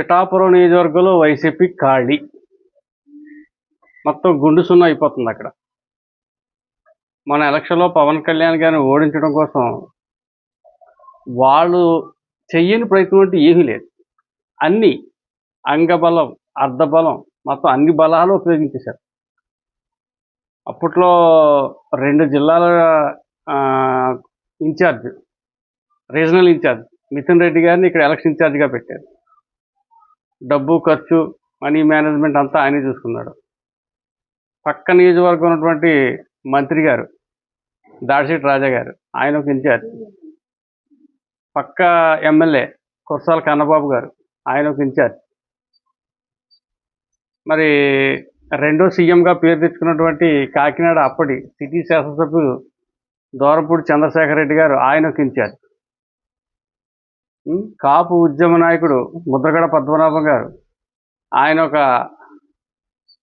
పిఠాపురం నియోజకవర్గంలో వైసీపీ ఖాళీ. మొత్తం గుండు సున్నా అయిపోతుంది అక్కడ. మన ఎలక్షన్లో పవన్ కళ్యాణ్ గారిని ఓడించడం కోసం వాళ్ళు చెయ్యని ప్రయత్నం అంటే ఏమీ లేదు. అన్ని అంగబలం అర్ధబలం మొత్తం అన్ని బలాలు ఉపయోగించేశారు. అప్పట్లో రెండు జిల్లాల incharge regional incharge Mithun Reddy గారిని ఇక్కడ ఎలక్షన్ ఇన్ఛార్జ్గా పెట్టారు. డబ్బు ఖర్చు మనీ మేనేజ్మెంట్ అంతా ఆయనే చూసుకున్నాడు. పక్క నియోజకవర్గం ఉన్నటువంటి మంత్రి గారు దాడిశెట్టి రాజా గారు ఆయన ఒక ఇన్ఛార్జ్. పక్క ఎమ్మెల్యే కుర్సాల కన్నబాబు గారు ఆయన ఒక ఇన్ఛార్జ్. మరి రెండో సీఎంగా పేరు తెచ్చుకున్నటువంటి కాకినాడ అప్పటి సిటీ శాసనసభ్యులు దూరపూడి చంద్రశేఖర్ రెడ్డి గారు ఆయన ఒక ఇన్ఛార్జ్. కాపు ఉద్యమ నాయకుడు ముద్రగడ పద్మనాభం గారు ఆయన ఒక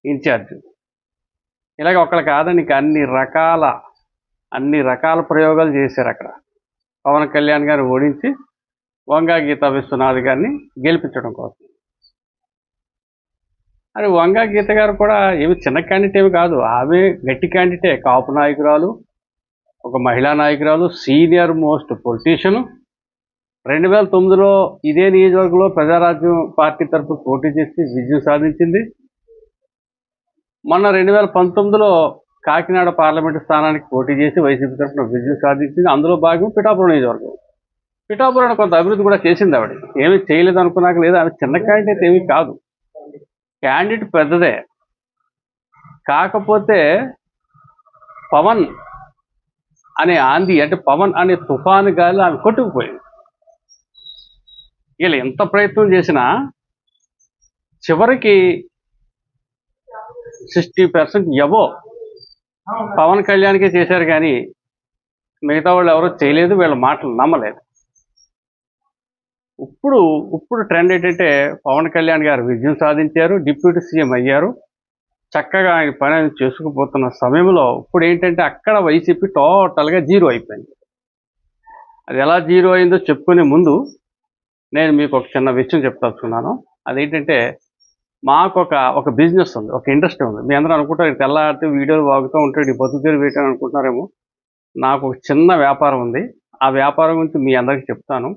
ఇన్ఛార్జ్. ఇలాగ ఒకళ్ళు కాదండి అన్ని రకాల అన్ని రకాల ప్రయోగాలు చేశారు అక్కడ. పవన్ కళ్యాణ్ గారు ఓడించి వంగా గీతా విశ్వనాథ్ గారిని గెలిపించడం కోసం. అరే వంగా గీత గారు కూడా ఏమి చిన్న క్యాండిడేట్ ఏమి కాదు ఆమె గట్టి క్యాండిడేటే కాపు నాయకురాలు ఒక మహిళా నాయకురాలు సీనియర్ మోస్ట్ పొలిటీషియను రెండు వేల తొమ్మిదిలో ఇదే నియోజకవర్గంలో ప్రజారాజ్యం పార్టీ తరఫు పోటీ చేసి విజయం సాధించింది. మొన్న రెండు వేల పంతొమ్మిదిలో కాకినాడ పార్లమెంటు స్థానానికి పోటీ చేసి వైసీపీ తరఫున విజయం సాధించింది. అందులో భాగం పిఠాపురం నియోజకవర్గం. పిఠాపురం కొంత అభివృద్ధి కూడా చేసింది ఆవిడ. ఏమీ చేయలేదు అనుకున్నాక లేదు. ఆమె చిన్న క్యాండిడేట్ ఏమీ కాదు. క్యాండిడేట్ పెద్దదే. కాకపోతే పవన్ అనే ఆంది అంటే పవన్ అనే తుఫాను గాలి ఆమె కొట్టుకుపోయింది. వీళ్ళు ఎంత ప్రయత్నం చేసినా చివరికి సిక్స్టీ పర్సెంట్ ఎవో పవన్ కళ్యాణ్కే చేశారు కానీ మిగతా వాళ్ళు ఎవరో చేయలేదు వీళ్ళ మాటలు నమ్మలేదు. ఇప్పుడు ఇప్పుడు ట్రెండ్ ఏంటంటే పవన్ కళ్యాణ్ గారు విజయం సాధించారు డిప్యూటీ సీఎం అయ్యారు. చక్కగా ఆయన పని చేసుకుపోతున్న సమయంలో ఇప్పుడు ఏంటంటే అక్కడ వైసీపీ టోటల్గా జీరో అయిపోయింది. అది ఎలా జీరో అయిందో చెప్పుకునే ముందు నేను మీకు ఒక చిన్న విషయం చెప్తాను అదేంటంటే మాకు ఒక ఒక బిజినెస్ ఉంది ఒక ఇండస్ట్రీ ఉంది. మీ అందరూ అనుకుంటారు ఇది తెల్లారితే వీడియోలు వాగుతూ ఉంటాడు ఈ బతుకు తెరి వేయటం అనుకుంటున్నారేమో. నాకు ఒక చిన్న వ్యాపారం ఉంది. ఆ వ్యాపారం గురించి మీ అందరికీ చెప్తాను.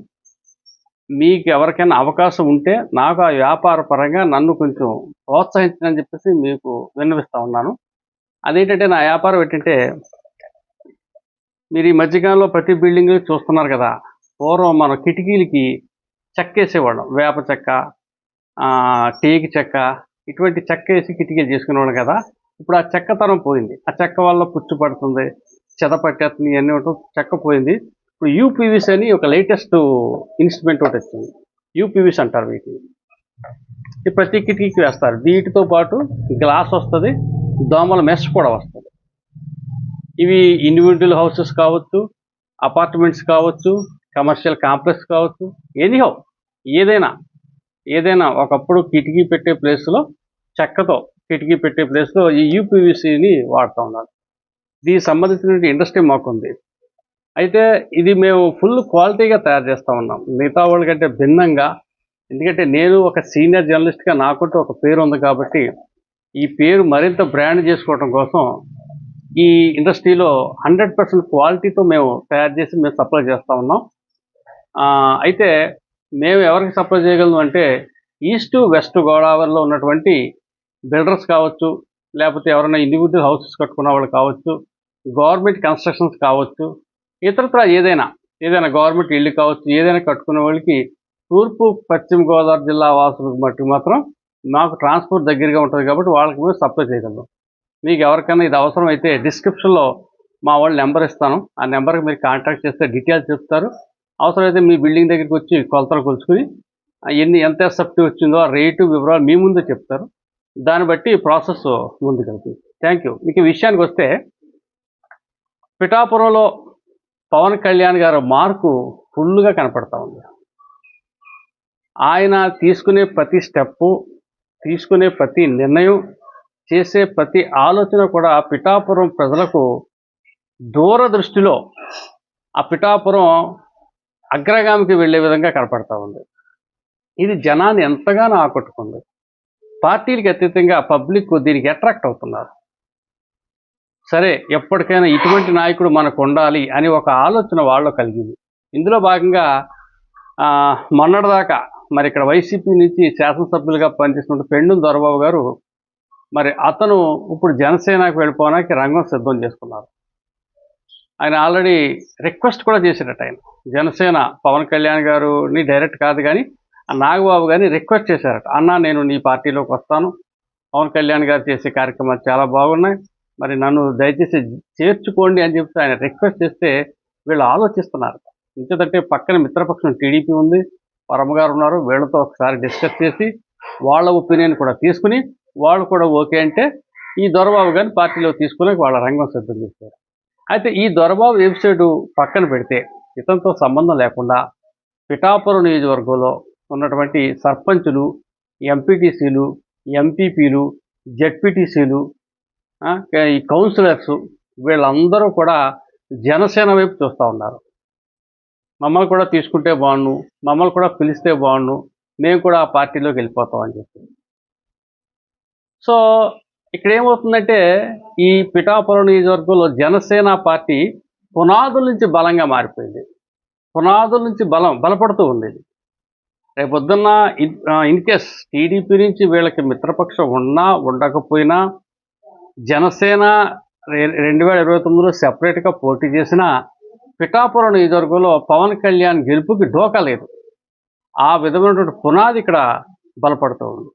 మీకు ఎవరికైనా అవకాశం ఉంటే నాకు ఆ వ్యాపార పరంగా నన్ను కొంచెం ప్రోత్సహించని చెప్పేసి మీకు విన్నవిస్తా ఉన్నాను. అదేంటంటే నా వ్యాపారం ఏంటంటే మీరు ఈ మధ్యకాలంలో ప్రతి బిల్డింగ్ చూస్తున్నారు కదా. పూర్వం మన కిటికీలకి చెక్క వేసేవాళ్ళం వేప చెక్క టేకి చెక్క ఇటువంటి చెక్క వేసి కిటికీలు చేసుకునేవాళ్ళం కదా. ఇప్పుడు ఆ చెక్క తరం పోయింది. ఆ చెక్క వల్ల పుచ్చు పడుతుంది చెద పట్టేస్తుంది ఇవన్నీ ఒకటి చెక్క పోయింది. ఇప్పుడు యూపీవీస్ అని ఒక లేటెస్ట్ ఇన్స్ట్రుమెంట్ ఒకటి వచ్చింది. యూపీవీస్ అంటారు వీటిని. ప్రతి కిటికీకి వేస్తారు. వీటితో పాటు గ్లాస్ వస్తుంది దోమల మెష్ కూడా వస్తుంది. ఇవి ఇండివిజువల్ హౌసెస్ కావచ్చు అపార్ట్మెంట్స్ కావచ్చు కమర్షియల్ కాంప్లెక్స్ కావచ్చు ఎనీహౌ ఏదైనా ఏదైనా ఒకప్పుడు కిటికీ పెట్టే ప్లేస్లో చెక్కతో కిటికీ పెట్టే ప్లేస్లో ఈ యూపీవీసీని వాడుతూ ఉన్నారు. దీనికి సంబంధించిన ఇండస్ట్రీ మాకుంది. అయితే ఇది మేము ఫుల్ క్వాలిటీగా తయారు చేస్తూ ఉన్నాం. మిగతా వాళ్ళకంటే భిన్నంగా ఎందుకంటే నేను ఒక సీనియర్ జర్నలిస్ట్గా నాకుంటూ ఒక పేరు ఉంది కాబట్టి ఈ పేరు మరింత బ్రాండ్ చేసుకోవడం కోసం ఈ ఇండస్ట్రీలో హండ్రెడ్ పర్సెంట్ క్వాలిటీతో మేము తయారు చేసి మేము సప్లై చేస్తూ ఉన్నాం. అయితే మేము ఎవరికి సప్లై చేయగలం అంటే ఈస్ట్ వెస్ట్ గోదావరిలో ఉన్నటువంటి బిల్డర్స్ కావచ్చు లేకపోతే ఎవరైనా ఇండివిజువల్ హౌసెస్ కట్టుకున్న వాళ్ళు కావచ్చు గవర్నమెంట్ కన్స్ట్రక్షన్స్ కావచ్చు ఇతరత్ర ఏదైనా ఏదైనా గవర్నమెంట్ ఇల్లు కావచ్చు ఏదైనా కట్టుకునే వాళ్ళకి తూర్పు పశ్చిమ గోదావరి జిల్లా వాసులకు మట్టుకు మాత్రం మాకు ట్రాన్స్పోర్ట్ దగ్గరగా ఉంటుంది కాబట్టి వాళ్ళకి మేము సప్లై చేయగలం మీకు ఎవరికైనా ఇది అవసరం అయితే డిస్క్రిప్షన్లో మా వాళ్ళ నెంబర్ ఇస్తాను. ఆ నెంబర్కి మీరు కాంటాక్ట్ చేస్తే డీటెయిల్స్ చెప్తారు. అవసరమైతే మీ బిల్డింగ్ దగ్గరికి వచ్చి కొలతలు కొలుచుకుని ఎన్ని ఎంత ఎస్ఎఫ్టీ వచ్చిందో ఆ రేటు వివరాలు మీ ముందు చెప్తారు. దాన్ని బట్టి ప్రాసెస్ ముందుకెళ్తుంది థ్యాంక్ యూ. మీకు విషయానికి వస్తే పిఠాపురంలో పవన్ కళ్యాణ్ గారు మార్కు ఫుల్గా కనపడతా ఉంది. ఆయన తీసుకునే ప్రతి స్టెప్పు తీసుకునే ప్రతి నిర్ణయం చేసే ప్రతి ఆలోచన కూడా పిఠాపురం ప్రజలకు దూరదృష్టిలో ఆ పిఠాపురం అగ్రగామికి వెళ్ళే విధంగా కనపడతా ఉంది. ఇది జనాన్ని ఎంతగానో ఆకట్టుకుంది. పార్టీలకు అతీతంగా పబ్లిక్ దీనికి అట్రాక్ట్ అవుతున్నారు. సరే ఎప్పటికైనా ఇటువంటి నాయకుడు మనకు ఉండాలి అని ఒక ఆలోచన వాళ్ళు కలిగింది. ఇందులో భాగంగా మొన్నటిదాకా మరి ఇక్కడ వైసీపీ నుంచి శాసనసభ్యులుగా పనిచేస్తున్న పెండు దొరబాబు గారు మరి అతను ఇప్పుడు జనసేనకు వెళ్ళిపోవడానికి రంగం సిద్ధం చేసుకున్నారు. ఆయన ఆల్రెడీ రిక్వెస్ట్ కూడా చేశారట ఆయన. జనసేన పవన్ కళ్యాణ్ గారుని డైరెక్ట్ కాదు కానీ ఆ నాగబాబు గారిని రిక్వెస్ట్ చేశారట. అన్నా నేను నీ పార్టీలోకి వస్తాను. పవన్ కళ్యాణ్ గారు చేసే కార్యక్రమాలు చాలా బాగున్నాయి. మరి నన్ను దయచేసి చేర్చుకోండి అని చెప్తే ఆయన రిక్వెస్ట్ చేస్తే వీళ్ళు ఆలోచిస్తున్నారు. ఎందుకంటే పక్కన మిత్రపక్షం టీడీపీ ఉంది. పరమగారు ఉన్నారు. వీళ్ళతో ఒకసారి డిస్కస్ చేసి వాళ్ళ ఒపీనియన్ కూడా తీసుకుని వాళ్ళు కూడా ఓకే అంటే ఈ దొరబాబు గారిని పార్టీలో తీసుకునే వాళ్ళ రంగం సిద్ధం చేశారు. అయితే ఈ దొరబాబు వెబ్సైటు పక్కన పెడితే ఇతనితో సంబంధం లేకుండా పిఠాపురం నియోజకవర్గంలో ఉన్నటువంటి సర్పంచులు ఎంపీటీసీలు ఎంపీపీలు జెడ్పీటీసీలు ఈ కౌన్సిలర్స్ వీళ్ళందరూ కూడా జనసేన వైపు చూస్తూ ఉన్నారు. మమ్మల్ని కూడా తీసుకుంటే బాగుండు మమ్మల్ని కూడా పిలిస్తే బాగుండు మేము కూడా ఆ పార్టీలోకి వెళ్ళిపోతాం అని చెప్పి. సో ఇక్కడ ఏమవుతుందంటే ఈ పిఠాపురం నియోజకవర్గంలో జనసేన పార్టీ పునాదుల నుంచి బలంగా మారిపోయింది. పునాదుల నుంచి బలం బలపడుతూ ఉంది రేపు రేపొద్దున్న ఇన్ కేస్ టీడీపీ నుంచి వీళ్ళకి మిత్రపక్షం ఉన్నా ఉండకపోయినా జనసేన రె- రెండు వేల ఇరవై తొమ్మిదిలో సెపరేట్గా పోటీ చేసిన పిఠాపురం నియోజకవర్గంలో పవన్ కళ్యాణ్ గెలుపుకి డోకా లేదు. ఆ విధమైనటువంటి పునాది ఇక్కడ బలపడుతూ ఉంది.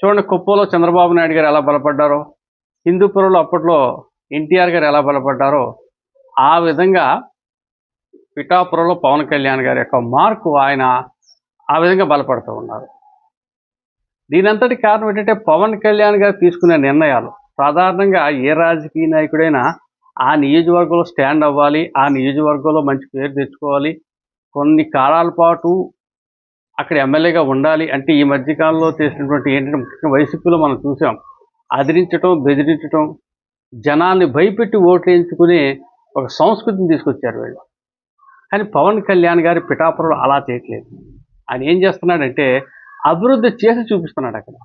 చూడండి కుప్పలో చంద్రబాబు నాయుడు గారు ఎలా బలపడ్డారో హిందూపురంలో అప్పట్లో ఎన్టీఆర్ గారు ఎలా బలపడ్డారో ఆ విధంగా పిఠాపురంలో పవన్ కళ్యాణ్ గారి యొక్క మార్కు ఆయన ఆ విధంగా బలపడుతూ ఉన్నారు. దీనంతటి కారణం ఏంటంటే పవన్ కళ్యాణ్ గారు తీసుకునే నిర్ణయాలు సాధారణంగా ఏ రాజకీయ నాయకుడైనా ఆ నియోజకవర్గంలో స్టాండ్ అవ్వాలి ఆ నియోజకవర్గంలో మంచి పేరు తెచ్చుకోవాలి కొన్ని కాలాల పాటు అక్కడ ఎమ్మెల్యేగా ఉండాలి అంటే ఈ మధ్యకాలంలో చేసినటువంటి ఏంటంటే ముఖ్యంగా వైసీపీలో మనం చూసాం అదిరించటం బెదిరించటం జనాన్ని భయపెట్టి ఓట్లేయించుకునే ఒక సంస్కృతిని తీసుకొచ్చారు వీళ్ళు. కానీ పవన్ కళ్యాణ్ గారి పిఠాపురం అలా చేయట్లేదు. ఆయన ఏం చేస్తున్నాడంటే అభివృద్ధి చేసి చూపిస్తున్నాడు అక్కడ.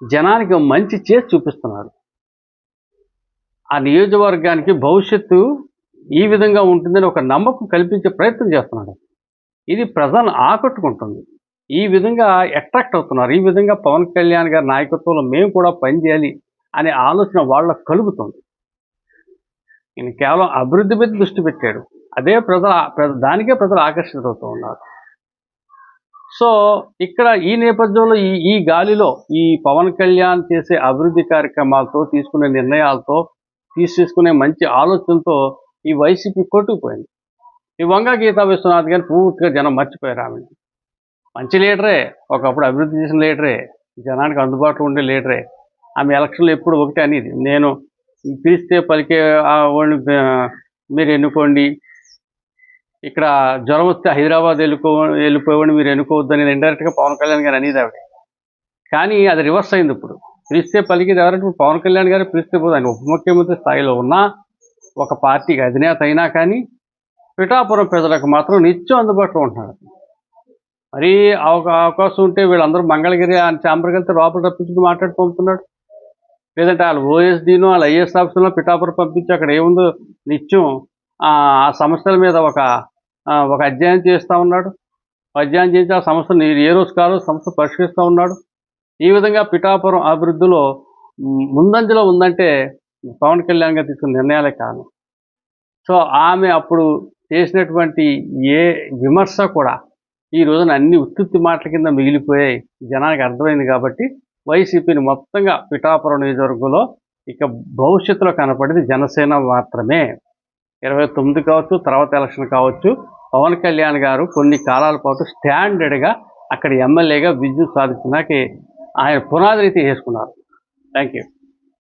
జనానికి మంచి చేసి చూపిస్తున్నాడు ఆ నియోజకవర్గానికి భవిష్యత్తు ఈ విధంగా ఉంటుందని ఒక నమ్మకం కల్పించే ప్రయత్నం చేస్తున్నాడు. ఇది ప్రజలను ఆకట్టుకుంటుంది. ఈ విధంగా అట్రాక్ట్ అవుతున్నారు. ఈ విధంగా పవన్ కళ్యాణ్ గారి నాయకత్వంలో మేము కూడా పనిచేయాలి అనే ఆలోచన వాళ్ళకు కలుగుతుంది. ఈయన కేవలం అభివృద్ధి మీద దృష్టి పెట్టాడు. అదే ప్రజల దానికే ప్రజలు ఆకర్షితులవుతూ ఉన్నారు. సో ఇక్కడ ఈ నేపథ్యంలో ఈ ఈ గాలిలో ఈ పవన్ కళ్యాణ్ చేసే అభివృద్ధి కార్యక్రమాలతో తీసుకునే నిర్ణయాలతో తీసుకునే మంచి ఆలోచనతో ఈ వైసీపీ కొట్టుకుపోయింది. ఈ వంగ గీతా విశ్వనాథ్ గారిని పూర్తిగా జనం మర్చిపోయారు ఆమె మంచి లీడరే ఒకప్పుడు అభివృద్ధి చేసిన లీడరే జనానికి అందుబాటులో ఉండే లీడరే. ఆమె ఎలక్షన్లు ఎప్పుడు ఒకటే అనేది. నేను పిలిస్తే పలికే ఆ వాడిని మీరు ఎన్నుకోండి. ఇక్కడ జ్వరం వస్తే హైదరాబాద్ వెళ్ళిపో వెళ్ళిపోయేవాడిని మీరు ఎన్నుకోవద్దని ఇండైరెక్ట్గా పవన్ కళ్యాణ్ గారు అనేది ఆవిడ. కానీ అది రివర్స్ అయింది ఇప్పుడు. పిలిస్తే పలికేది ఎవరంటే పవన్ కళ్యాణ్ గారు పిలిస్తే పోదు. ఆయన ఉప ముఖ్యమంత్రి స్థాయిలో ఉన్నా ఒక పార్టీకి అధినేత అయినా కానీ పిఠాపురం ప్రజలకు మాత్రం నిత్యం అందుబాటులో ఉంటున్నాడు మరీ అవకాశం ఉంటే వీళ్ళందరూ మంగళగిరి అని చాంబర్కి వెళ్తే లోపల తప్పించుకుని మాట్లాడి పంపుతున్నాడు లేదంటే వాళ్ళు ఓఎస్డీను వాళ్ళ ఐఏఎస్ ఆఫీసులో పిఠాపురం పంపించి అక్కడ ఏముందో నిత్యం ఆ సమస్యల మీద ఒక ఒక అధ్యయనం చేస్తూ ఉన్నాడు. అధ్యయనం చేసి ఆ సమస్యను ఏ రోజు కాదు సమస్య పరిష్కరిస్తూ ఉన్నాడు. ఈ విధంగా పిఠాపురం అభివృద్ధిలో ముందంజలో ఉందంటే పవన్ కళ్యాణ్ గారు తీసుకున్న నిర్ణయాలే కారణం. సో ఆమె అప్పుడు చేసినటువంటి ఏ విమర్శ కూడా ఈ రోజున అన్ని ఉత్తుత్తి మాటల కింద మిగిలిపోయాయి జనానికి అర్థమైంది కాబట్టి వైసీపీని మొత్తంగా పిఠాపురం నియోజకవర్గంలో ఇక భవిష్యత్తులో కనపడేది జనసేన మాత్రమే. ఇరవై తొమ్మిది కావచ్చు తర్వాత ఎలక్షన్ కావచ్చు. పవన్ కళ్యాణ్ గారు కొన్ని కాలాల పాటు స్టాండర్డ్గా అక్కడ ఎమ్మెల్యేగా విద్యుత్ సాధించడానికి ఆయన పునాది రీతి చేసుకున్నారు థ్యాంక్ యూ